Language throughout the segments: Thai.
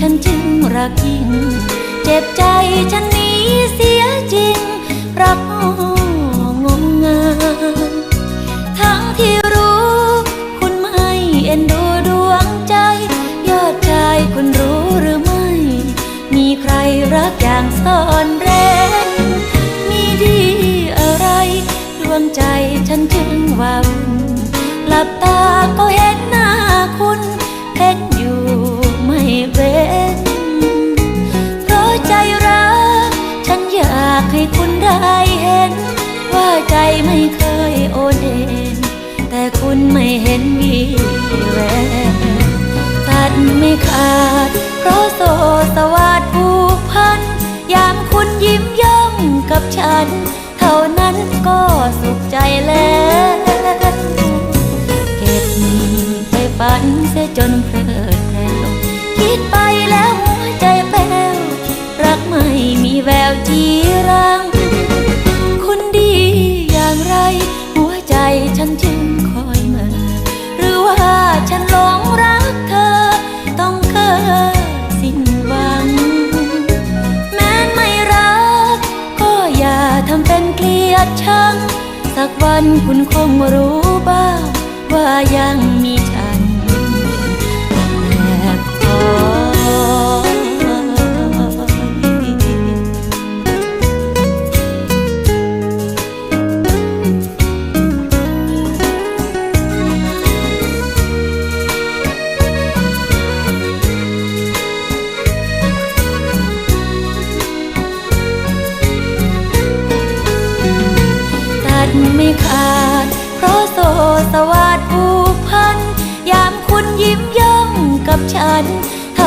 ฉันจึงรักยิ่ง เจ็บใจฉันนี้เสียจริง รักงงงามทั้งที่รู้ คุณไม่เอ็นดูดวงใจ ยอดชายคุณรู้หรือไม่ มีใครรักอย่างซ่อนเร้นมีดีอะไร ดวงใจฉันจึงหว่าวุ่นหลับตา โซสวัสดผูกพัน ยามคุณยิ้มย่องกับฉัน เท่านั้นก็สุขใจแล้ว เก็บไปฝันเสียจนเพลิดเพลินคิดไปแล้ว สักวันคุณคงรู้บ้างว่ายังมี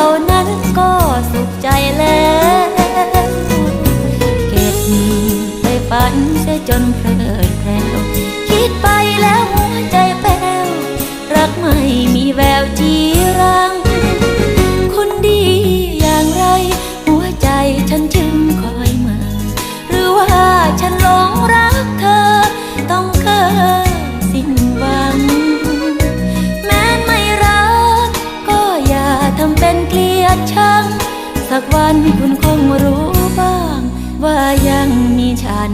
ท่านั้นก็สุขใจแล้วเก็บไปฝันเสียจนเพลิดเพลินคิดไปแล้วหัวใจแป้วรักไม่มีแววจี เกชังสักวันคุณคงรู้บ้าง ว่ายังมีฉัน